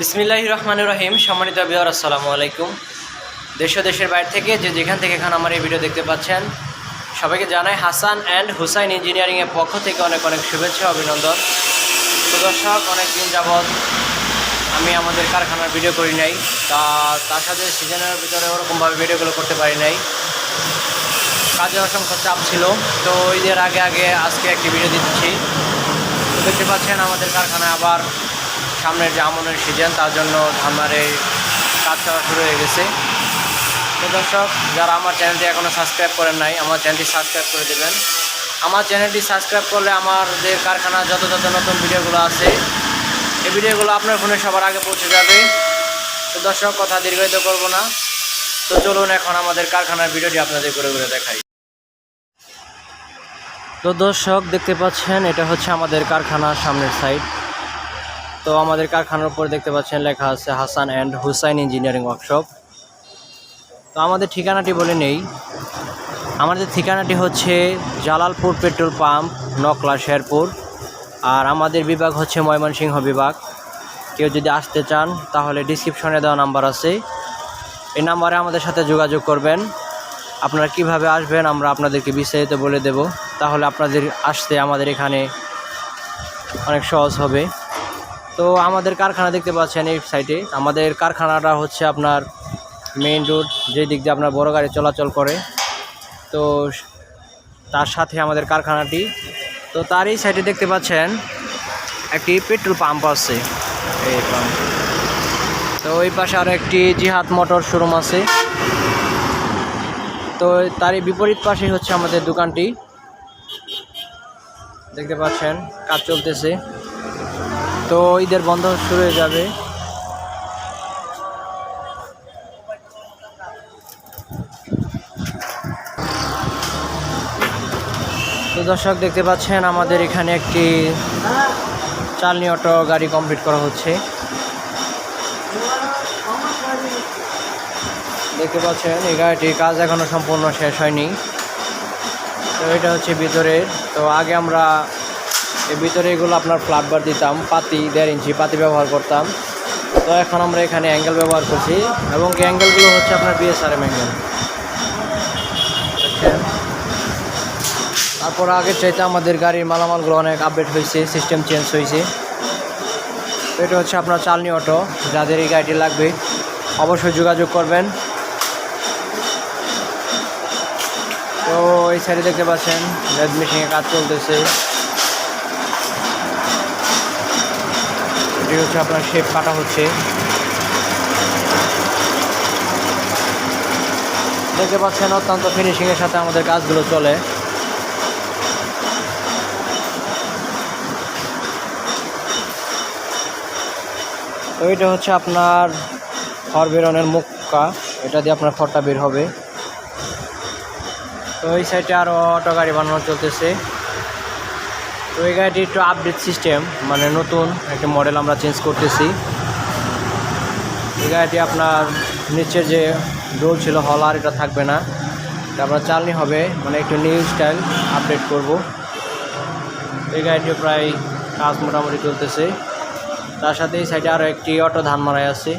বিসমিল্লাহ রহমান রহিম, সম্মানিত বিহার আসসালামু আলাইকুম। দেশ দেশের বাইরে থেকে যে যেখান থেকে এখানে আমার এই ভিডিও দেখতে পাচ্ছেন, সবাইকে জানাই হাসান অ্যান্ড হুসাইন ইঞ্জিনিয়ারিংয়ের পক্ষ থেকে অনেক অনেক শুভেচ্ছা, অভিনন্দন। তো দর্শক অনেক দিন যাবৎ আমি আমাদের কারখানার ভিডিও করি নাই, তা তার সাথে সিজনের ভিতরে ওরকমভাবে ভিডিওগুলো করতে পারি নাই। কাজে অসংখ্য চাপ ছিল, তো ঈদের আগে আগে আজকে একটি ভিডিও দিচ্ছি। দেখতে পাচ্ছেন আমাদের কারখানায় আবার সামনের যে আমনের সিজন তার জন্য আমার এই কাজ করা শুরু হয়ে গেছে। তো দর্শক, যারা আমার চ্যানেলটি এখনও সাবস্ক্রাইব করেন নাই, আমার চ্যানেলটি সাবস্ক্রাইব করে দেবেন। আমার চ্যানেলটি সাবস্ক্রাইব করলে আমাদের কারখানার যত যত নতুন ভিডিওগুলো আছে, এই ভিডিওগুলো আপনার ফোনে সবার আগে পৌঁছে যাবে। তো দর্শক, কথা দীর্ঘায়িত করব না। তো চলুন এখন আমাদের কারখানার ভিডিওটি আপনাদের করে করে দেখাই। তো দর্শক, দেখতে পাচ্ছেন, এটা হচ্ছে আমাদের কারখানার সামনের সাইড তো আমাদের কারখানার উপর দেখতে পাচ্ছেন লেখা আছে Hasan and Hussain engineering workshop. তো আমাদের ঠিকানাটি বলে নেই। আমাদের ঠিকানাটি হচ্ছে জালালপুর পেট্রোল পাম্প, নকলা শেরপুর। আর আমাদের বিভাগ হচ্ছে ময়মনসিংহ বিভাগ। কেউ যদি আসতে চান, তাহলে ডিসক্রিপশনে দেওয়া নাম্বার আছে। এই নাম্বারে আমাদের সাথে যোগাযোগ করবেন। আপনারা কীভাবে আসবেন, আমরা আপনাদেরকে বিস্তারিত বলে দেব। তাহলে আপনাদের আসতে আমাদের এখানে অনেক সহজ হবে। তো আমাদের কারখানা দেখতে পাচ্ছেন এই সাইডে আমাদের কারখানাটা হচ্ছে আপনার মেইন রোড যে দিক দিয়ে আপনার বড় গাড়ি চলাচল করে। তো তার সাথে আমাদের কারখানাটি। তো তার এই সাইডে দেখতে পাচ্ছেন একটি পেট্রোল পাম্প আছে। এই পাম্প। তো ওই পাশে আরও একটি জিহাদ মোটর শোরুম আছে। তো তারই বিপরীত পাশে হচ্ছে আমাদের দোকানটি। দেখতে পাচ্ছেন, কাজ চলতেছে। তো ঈদের বন্ধ শুরু হয়ে যাবে। তো দর্শক, দেখতে পাচ্ছেন আমাদের এখানে একটি চালনি অটো গাড়ি কমপ্লিট করা হচ্ছে। দেখতে পাচ্ছেন, এই গাড়িটির কাজ এখনও সম্পূর্ণ শেষ হয়নি। তো এটা হচ্ছে ভিতরের। তো আগে আমরা এর ভিতরে এগুলো আপনার ফ্ল্যাটবার দিতাম, পাতি দেড় ইঞ্চি পাতি ব্যবহার করতাম। তো এখন আমরা এখানে অ্যাঙ্গেল ব্যবহার করছি এবং অ্যাঙ্গেলগুলো হচ্ছে আপনার বিএসআরএম অ্যাঙ্গেল তারপর আগের চাইতে আমাদের গাড়ির মালামালগুলো অনেক আপডেট হয়েছে সিস্টেম চেঞ্জ হয়েছে। এটা হচ্ছে আপনার চালনি অটো যাদের এই গাড়িটি লাগবে, অবশ্যই যোগাযোগ করবেন। তো এই সাইডে দেখতে পাচ্ছেন রেড মেশিনে কাজ চলতেছে। এটি হচ্ছে আপনার শেপ কাটা হচ্ছে। দেখতে পাচ্ছেন অত্যন্ত ফিনিশিংয়ের সাথে আমাদের কাজগুলো চলে। তো এটা হচ্ছে আপনার খড় বেরোনের মুক্কা। এটা দিয়ে আপনার খড়টা বের হবে। তো এই সাইডে আরও অটো গাড়ি বানানো চলতেছে। তো এই গাড়িটি একটু আপডেট সিস্টেম মানে নতুন একটা মডেল আমরা চেঞ্জ করতেছি। এই গাড়িটি আপনার নিচের যে ডোল ছিল হলার এটা থাকবে না। আপনার চালনি হবে মানে একটু নিউ স্টাইল আপডেট করব। এই গাড়িটি প্রায় কাজ মোটামুটি চলতেছে। তার সাথে এই সাইডে আরও একটি অটো ধান মারাই আছে।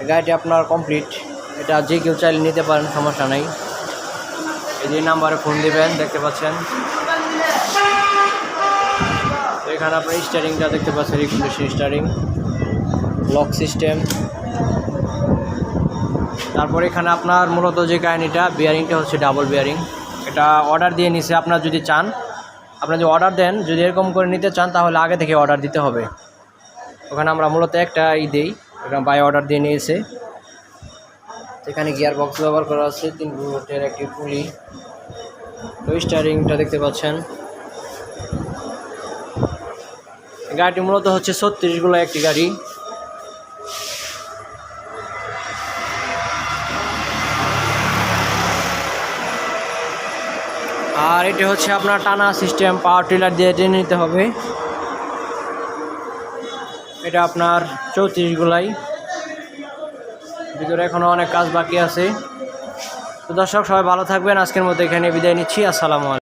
এই গাড়িটি আপনার কমপ্লিট এটা যে কেউ চাইলে নিতে পারেন, সমস্যা নেই। এই যে নাম্বারে ফোন দিবেন, দেখতে পাচ্ছেন। এখানে আপনার স্টারিংটা দেখতে পাচ্ছেন রিকুলেশন স্টারিং লক সিস্টেম তারপর এখানে আপনার মূলত যে কাহিনিটা বিয়ারিংটা হচ্ছে ডাবল বিয়ারিং এটা অর্ডার দিয়ে নিছে, আপনার যদি চান আপনার যদি অর্ডার দেন, যদি এরকম করে নিতে চান, তাহলে আগে থেকে অর্ডার দিতে হবে। ওখানে আমরা মূলত একটা ই দিই এটা বাই অর্ডার দিয়ে নিয়েছে। এখানে গিয়ার বক্স ব্যবহার করা আছে, তিন ভোল্টের একটি পুলি তো স্টারিংটা দেখতে পাচ্ছেন। গাড়িটি মূলত হচ্ছে ছত্রিশ ছত্রিশগুলো একটি গাড়ি। আর এটি হচ্ছে আপনার টানা সিস্টেম, পাওয়ার টিলার দিয়ে টেনে নিতে হবে। এটা আপনার চৌত্রিশ গুলাই ভিতরে এখনও অনেক কাজ বাকি আছে। তো দর্শক, সবাই ভালো থাকবেন। আজকের মতো এখানে বিদায় নিচ্ছি। আসসালামু আলাইকুম।